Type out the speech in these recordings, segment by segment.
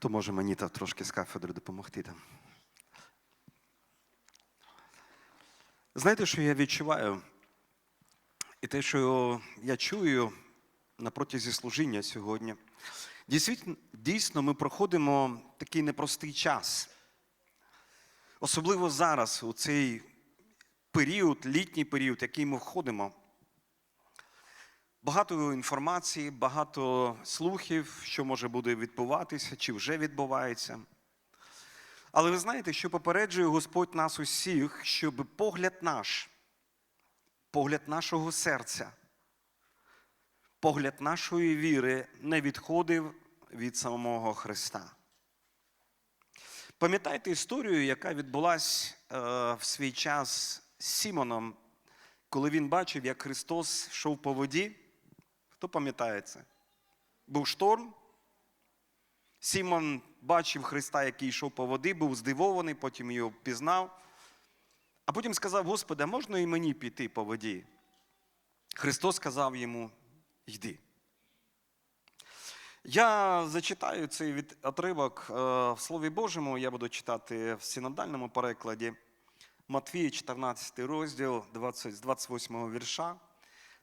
Хто може мені та трошки з кафедри допомогти там? Знаєте, що я відчуваю? І те, що я чую на протязі служіння сьогодні. Дійсно, ми проходимо такий непростий час. Особливо зараз, у цей період, літній період, який ми входимо. Багато інформації, багато слухів, що може буде відбуватися, чи вже відбувається. Але ви знаєте, що попереджує Господь нас усіх, щоб погляд наш, погляд нашого серця, погляд нашої віри не відходив від самого Христа. Пам'ятаєте історію, яка відбулася е, в свій час з Сімоном, коли він бачив, як Христос йшов по воді? Хто пам'ятає це? Був шторм. Сімон бачив Христа, який йшов по воді, був здивований, потім його пізнав. А потім сказав: Господи, а можна і мені піти по воді? Христос сказав йому: йди. Я зачитаю цей від- отривок е, в Слові Божому, я буду читати в синодальному перекладі. Матвія, 14 розділ, 20, з 28 вірша.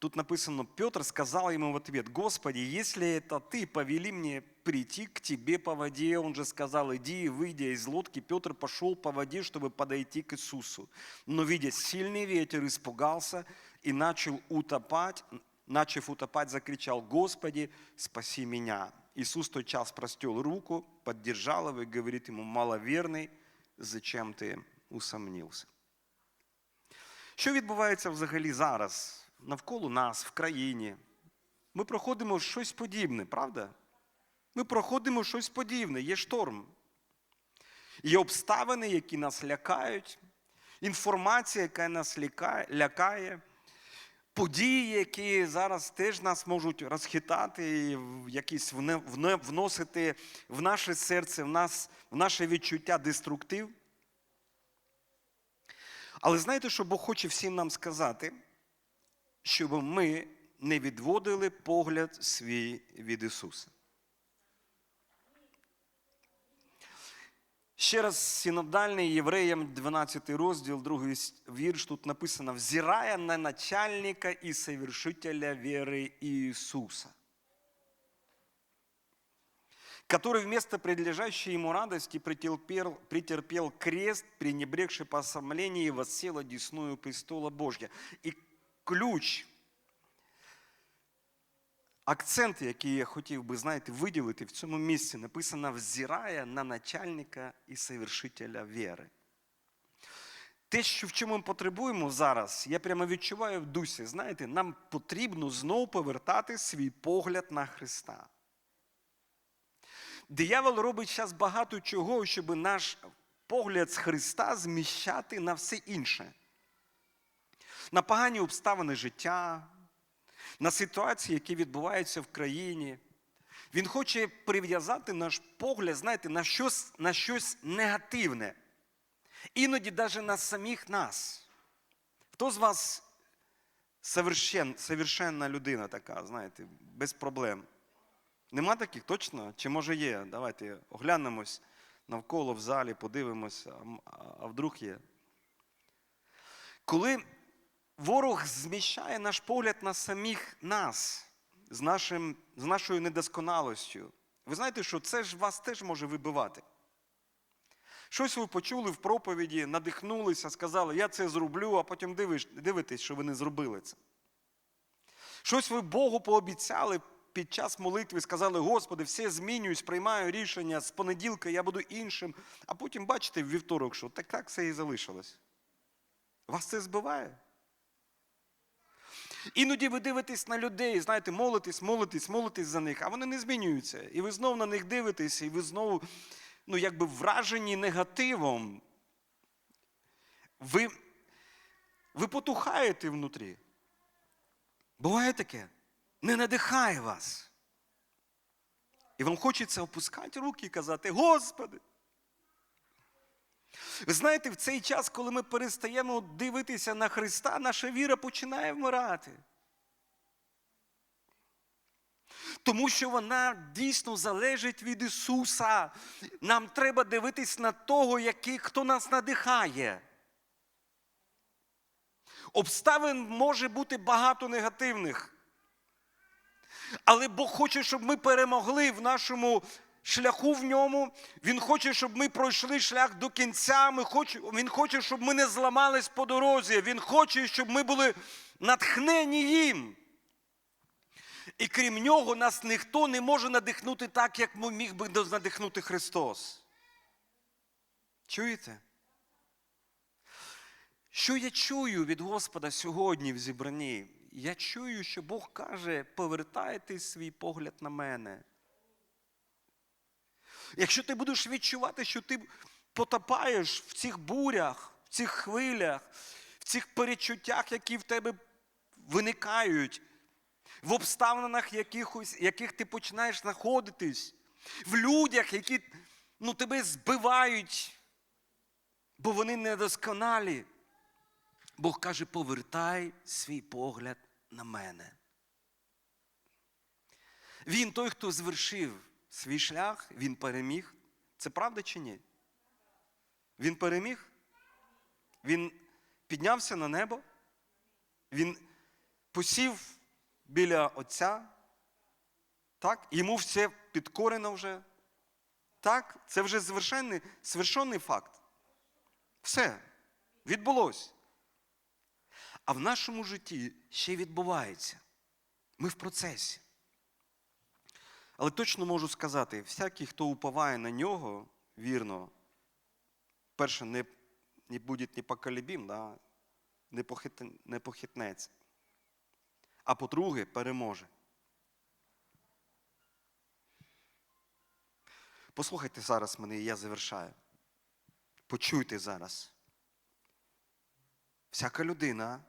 Тут написано, Петр сказал ему в ответ, Господи, если это ты повели мне прийти к тебе по воде, он же сказал, иди, и выйдя из лодки, Петр пошел по воде, чтобы подойти к Иисусу. Но, видя сильный ветер, испугался и начал утопать, начав утопать, закричал, Господи, спаси меня. Иисус в тот час простел руку, поддержал его и говорит ему, маловерный, зачем ты усомнился? Що відбувається взагалі зараз навколо нас, в країні? Ми проходимо щось подібне, правда? Ми проходимо щось подібне, є шторм. Є обставини, які нас лякають, інформація, яка нас лякає, події, які зараз теж нас можуть розхитати, і якісь вносити в наше серце, в, нас, в наше відчуття деструктив. Але знаєте, що Бог хоче всім нам сказати, щоб ми не відводили погляд свій від Ісуса. Ще раз синодальний євреям 12 розділ, другий вірш, тут написано: взирая на начальника і совершителя віри Ісуса, который вместо предлежащей ему радости претерпел, претерпел крест, пренебрегший посрамление и воссел одесную престола Божья. І ключ, акцент, який я хотів би, знаєте, виділити в цьому місці, написано «взирая на начальника і совершителя віри». Те, що в чому ми потребуємо зараз, я прямо відчуваю в дусі, знаєте, нам потрібно знову повертати свій погляд на Христа. Диявол робить зараз багато чого, щоб наш погляд з Христа зміщати на все інше. На погані обставини життя, на ситуації, які відбуваються в країні. Він хоче прив'язати наш погляд, знаєте, на щось, на щось негативне. Іноді навіть на самих нас. Хто з вас совершен, совершенна людина така, знаєте, без проблем? Нема таких точно? Чи може є? Давайте оглянемось навколо в залі, подивимося, а вдруг є. Коли ворог зміщає наш погляд на самих нас з, нашим, з нашою недосконалостю, ви знаєте, що це ж вас теж може вибивати. Щось ви почули в проповіді, надихнулися, сказали, я це зроблю, а потім дивитесь, що ви не зробили це. Щось ви Богу пообіцяли під час молитви, сказали, Господи, все змінююсь, приймаю рішення, з понеділка я буду іншим. А потім бачите в вівторок, що так так все і залишилось. Вас це збиває? Іноді ви дивитесь на людей, знаєте, молитесь, молитесь, молитесь за них, а вони не змінюються. І ви знову на них дивитесь, і ви знову, ну, якби вражені негативом. Ви, ви потухаєте внутрі. Буває таке? Не надихає вас. І вам хочеться опускати руки і казати, Господи. Ви знаєте, в цей час, коли ми перестаємо дивитися на Христа, наша віра починає вмирати. Тому що вона дійсно залежить від Ісуса. Нам треба дивитись на того, який, хто нас надихає. Обставин може бути багато негативних. Але Бог хоче, щоб ми перемогли в нашому шляху в ньому. Він хоче, щоб ми пройшли шлях до кінця. Ми хоче, він хоче, щоб ми не зламались по дорозі. Він хоче, щоб ми були натхнені їм. І крім нього, нас ніхто не може надихнути так, як міг би надихнути Христос. Чуєте? Що я чую від Господа сьогодні в зібранні? Я чую, що Бог каже, повертайте свій погляд на мене. Якщо ти будеш відчувати, що ти потопаєш в цих бурях, в цих хвилях, в цих перечуттях, які в тебе виникають, в обставинах, якихось, яких ти починаєш знаходитись, в людях, які ну, тебе збивають, бо вони недосконалі. Бог каже, повертай свій погляд на мене. Він той, хто звершив свій шлях, він переміг. Це правда чи ні? Він переміг? Він піднявся на небо, він посів біля Отця. Так? Йому все підкорено вже. Так? Це вже звершений, звершений факт. Все. Відбулось. А в нашому житті ще відбувається. Ми в процесі. Але точно можу сказати, всякий, хто уповає на нього вірно, перше, не, не буде непоколебим, да? не, похит, не похитнеться. А по-друге, переможе. Послухайте зараз мене, і я завершаю. Почуйте зараз. Всяка людина,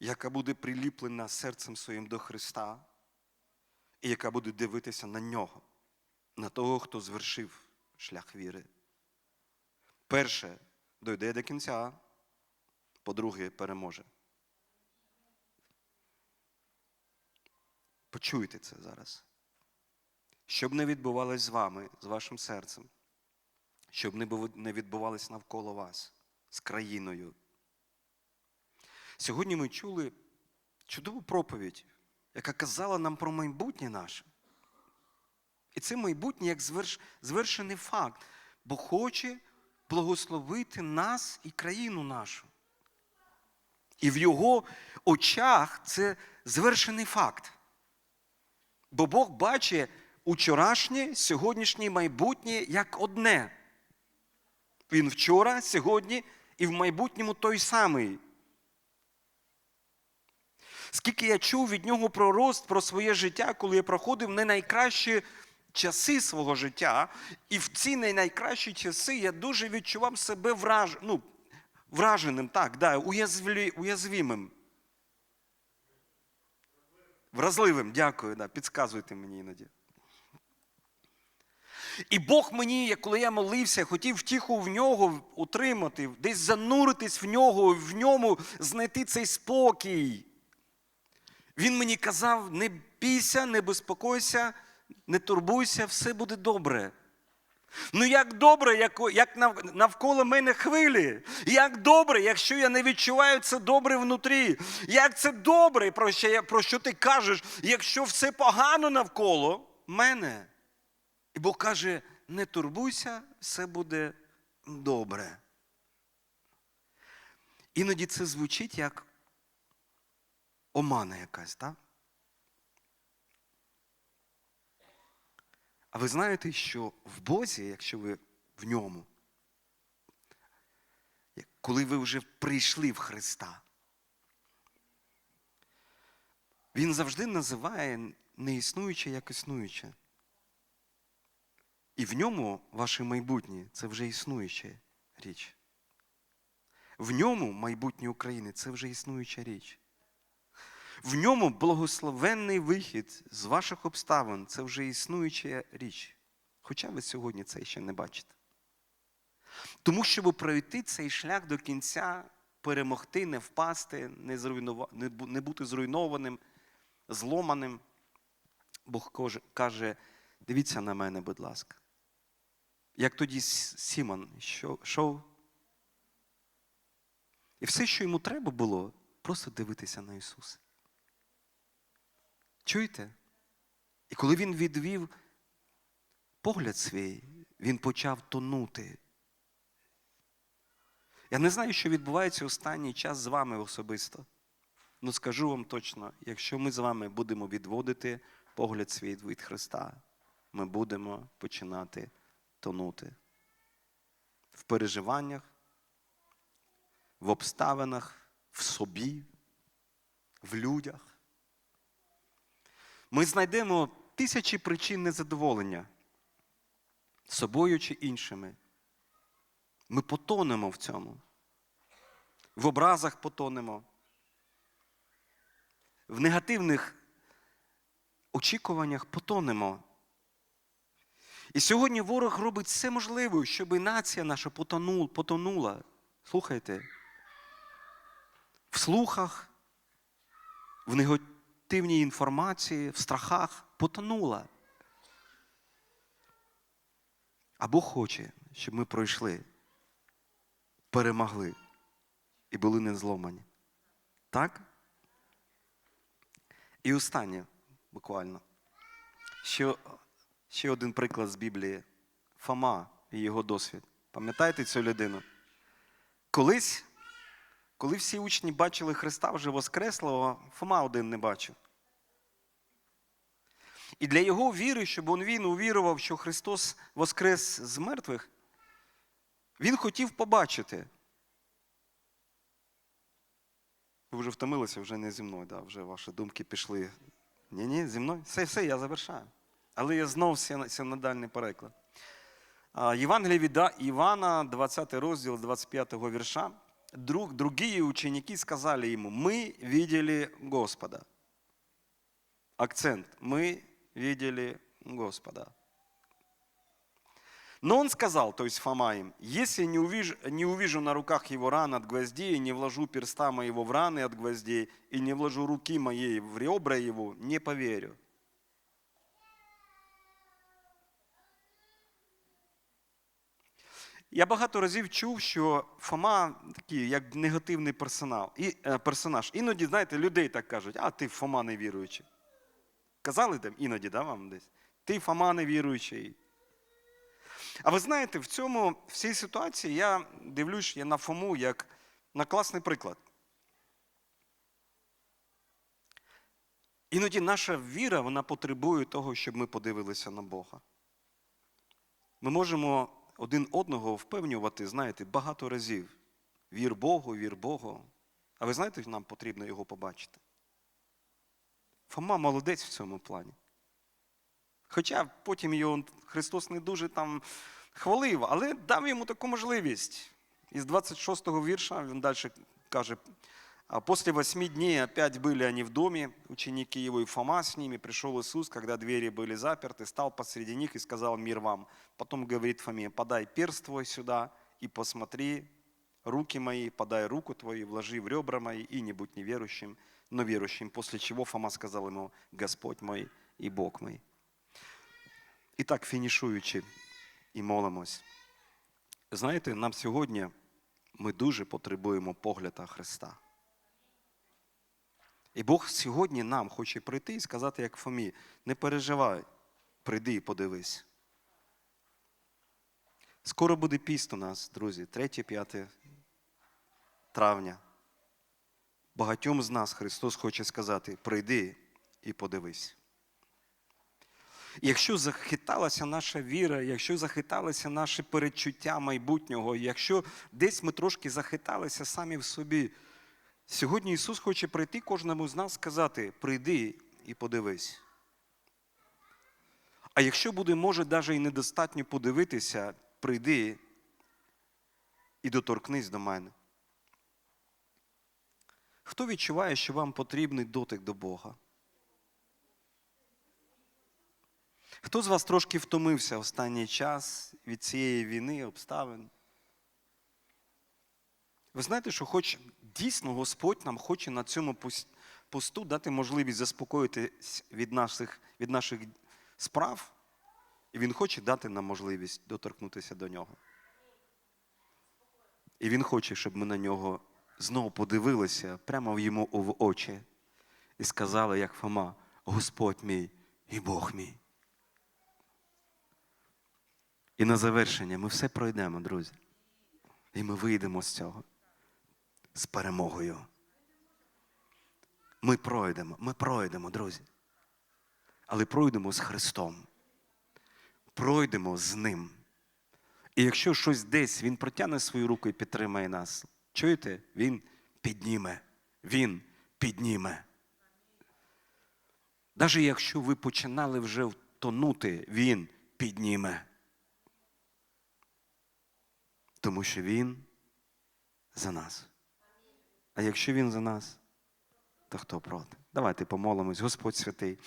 яка буде приліплена серцем своїм до Христа, і яка буде дивитися на нього, на того, хто звершив шлях віри. Перше, дойде до кінця, по-друге, переможе. Почуйте це зараз. Щоб не відбувалось з вами, з вашим серцем, щоб не відбувалось навколо вас, з країною. Сьогодні ми чули чудову проповідь, яка казала нам про майбутнє наше. І це майбутнє як зверш... звершений факт, бо хоче благословити нас і країну нашу. І в його очах це звершений факт. Бо Бог бачить учорашнє, сьогоднішнє майбутнє як одне. Він вчора, сьогодні і в майбутньому той самий. Скільки я чув від нього про рост, про своє життя, коли я проходив не найкращі часи свого життя, і в ці не найкращі часи я дуже відчував себе враж... ну, враженим, так, да, уязвлі... уязвимим. Вразливим, дякую, да, підказуйте мені іноді. І Бог мені, коли я молився, хотів втіху в нього отримати, десь зануритись в нього, в ньому знайти цей спокій. Він мені казав: не бійся, не безпокойся, не турбуйся, все буде добре. Ну, як добре, як як навколо мене хвилі. Як добре, якщо я не відчуваю це добре внутрі. Як це добре, про що, про що ти кажеш, якщо все погано навколо мене. І Бог каже: не турбуйся, все буде добре. Іноді це звучить як омана якась, так? А ви знаєте, що в Бозі, якщо ви в ньому, коли ви вже прийшли в Христа, Він завжди називає неіснуюче як існуюче. І в ньому ваше майбутнє це вже існуюча річ. В ньому майбутнє України це вже існуюча річ. В ньому благословенний вихід з ваших обставин це вже існуюча річ. Хоча ви сьогодні це ще не бачите. Тому, щоб пройти цей шлях до кінця, перемогти, не впасти, не, зруйнува... не бути зруйнованим, зломаним, Бог каже- дивіться на мене, будь ласка. Як тоді Сімон йшов. І все, що йому треба було, просто дивитися на Ісуса. Чуєте? І коли він відвів погляд свій, він почав тонути. Я не знаю, що відбувається останній час з вами особисто. Ну скажу вам точно, якщо ми з вами будемо відводити погляд свій від Христа, ми будемо починати тонути в переживаннях, в обставинах, в собі, в людях. Ми знайдемо тисячі причин незадоволення собою чи іншими. Ми потонемо в цьому. В образах потонемо, в негативних очікуваннях потонемо. І сьогодні ворог робить все можливе, щоб нація наша потонула. потонула. Слухайте, в слухах, в негативній інформації, в страхах потонула. А Бог хоче, щоб ми пройшли, перемогли і були не зломані. Так? І останнє, буквально. Ще, ще один приклад з Біблії. Фома і його досвід. Пам'ятаєте цю людину? Колись, коли всі учні бачили Христа вже Воскреслого, Фома один не бачив. І для його віри, щоб він увірував, що Христос воскрес з мертвих, він хотів побачити. Ви вже втомилися, вже не зі мною, да? вже ваші думки пішли. Ні, ні, зі мною. Все, все, я завершаю. Але я знов син- синодальний переклад. А, Євангеліє від Івана, 20 розділ, 25 вірша. Друг, другие ученики сказали ему, мы видели Господа. Акцент. Мы видели Господа. Но он сказал, то есть Фома им, если не увижу, не увижу на руках его ран от гвоздей, и не вложу перста моего в раны от гвоздей, и не вложу руки моей в ребра его, не поверю. Я багато разів чув, що Фома такий, як негативний персонал, і, е, персонаж. Іноді, знаєте, людей так кажуть, а ти Фома невіруючий. Казали там іноді, да, вам десь? Ти Фома невіруючий. А ви знаєте, в цьому, в цій ситуації я дивлюсь я на Фому як на класний приклад. Іноді наша віра вона потребує того, щоб ми подивилися на Бога. Ми можемо один одного впевнювати, знаєте, багато разів. Вір Богу, вір Богу. А ви знаєте, нам потрібно його побачити. Фома молодець в цьому плані. Хоча потім його Христос не дуже там хвалив, але дав йому таку можливість. Із 26-го вірша він далі каже, «А после восьми дней опять были они в доме, ученики его и Фома с ними. Пришел Иисус, когда двери были заперты, стал посреди них и сказал мир вам. Потом говорит Фоме, подай перст твой сюда и посмотри руки мои, подай руку твою, вложи в ребра мои и не будь неверующим, но верующим. После чего Фома сказал ему, Господь мой и Бог мой. І так, фінішуючи і молимось. Знаєте, нам сьогодні ми дуже потребуємо погляда Христа. І Бог сьогодні нам хоче прийти і сказати, як Фомі, не переживай, прийди і подивись. Скоро буде піст у нас, друзі, 3-5 травня. Багатьом з нас Христос хоче сказати: прийди і подивись. Якщо захиталася наша віра, якщо захиталися наші передчуття майбутнього, якщо десь ми трошки захиталися самі в собі, сьогодні Ісус хоче прийти кожному з нас сказати: прийди і подивись. А якщо буде, може, навіть і недостатньо подивитися, прийди і доторкнись до мене. Хто відчуває, що вам потрібний дотик до Бога? Хто з вас трошки втомився останній час від цієї війни, обставин? Ви знаєте, що хоч дійсно Господь нам хоче на цьому посту дати можливість заспокоїтись від наших, від наших справ, і Він хоче дати нам можливість доторкнутися до нього. І Він хоче, щоб ми на нього знову подивилися прямо в йому в очі і сказали, як Фома, Господь мій і Бог мій. І на завершення ми все пройдемо, друзі. І ми вийдемо з цього з перемогою. Ми пройдемо, ми пройдемо, друзі. Але пройдемо з Христом. Пройдемо з Ним. І якщо щось десь Він протягне свою руку і підтримає нас, чуєте? Він підніме. Він підніме. Навіть якщо ви починали вже тонути, Він підніме. Тому що Він за нас. А якщо Він за нас, то хто проти? Давайте помолимось, Господь святий.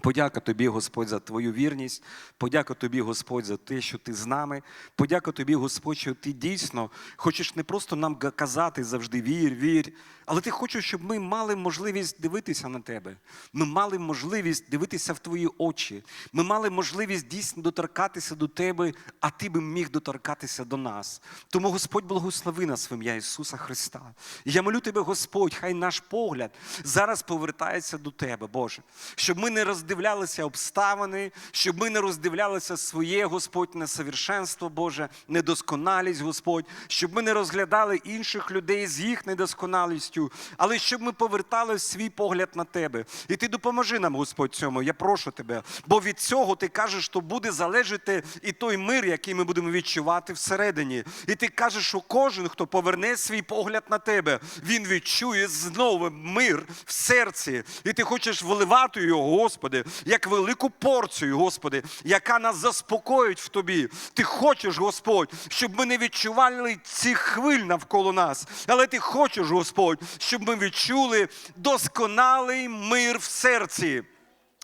Подяка тобі, Господь, за твою вірність. Подяка тобі, Господь, за те, що ти з нами. Подяка тобі, Господь, що ти дійсно хочеш не просто нам казати завжди вір, вір, але ти хочеш, щоб ми мали можливість дивитися на тебе. Ми мали можливість дивитися в твої очі. Ми мали можливість дійсно доторкатися до тебе, а ти би міг доторкатися до нас. Тому Господь благослови нас в ім'я Ісуса Христа. І я молю тебе, Господь, хай наш погляд зараз повертається до тебе, Боже, щоб ми не роздивлялися обставини, щоб ми не роздивлялися своє, Господь, несовершенство, Боже, недосконалість, Господь, щоб ми не розглядали інших людей з їх недосконалістю, але щоб ми повертали свій погляд на тебе. І ти допоможи нам, Господь, цьому. Я прошу тебе. Бо від цього ти кажеш, що буде залежати і той мир, який ми будемо відчувати всередині. І ти кажеш, що кожен, хто поверне свій погляд на тебе, він відчує знову мир в серці. І ти хочеш вливати його, Господи, як велику порцію, Господи, яка нас заспокоїть в тобі. Ти хочеш, Господь, щоб ми не відчували цих хвиль навколо нас. Але ти хочеш, Господь, щоб ми відчули досконалий мир в серці.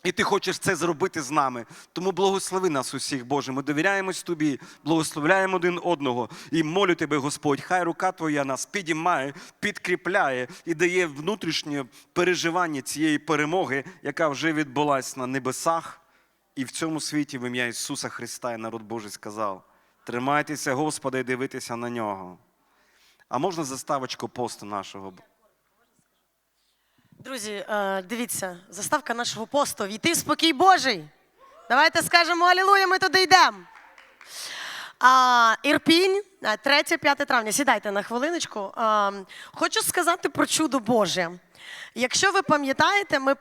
І ти хочеш це зробити з нами. Тому благослови нас усіх, Боже. Ми довіряємось тобі, благословляємо один одного. І молю тебе, Господь, хай рука Твоя нас підіймає, підкріпляє і дає внутрішнє переживання цієї перемоги, яка вже відбулась на небесах і в цьому світі в ім'я Ісуса Христа і народ Божий сказав: тримайтеся, Господа, і дивитися на нього. А можна заставочку посту нашого? Друзі, е, дивіться, заставка нашого посту війти в спокій Божий. Давайте скажемо Алілуя, ми туди йдемо. Ірпінь, 3-5 травня. Сідайте на хвилиночку. А, хочу сказати про чудо Боже. Якщо ви пам'ятаєте, ми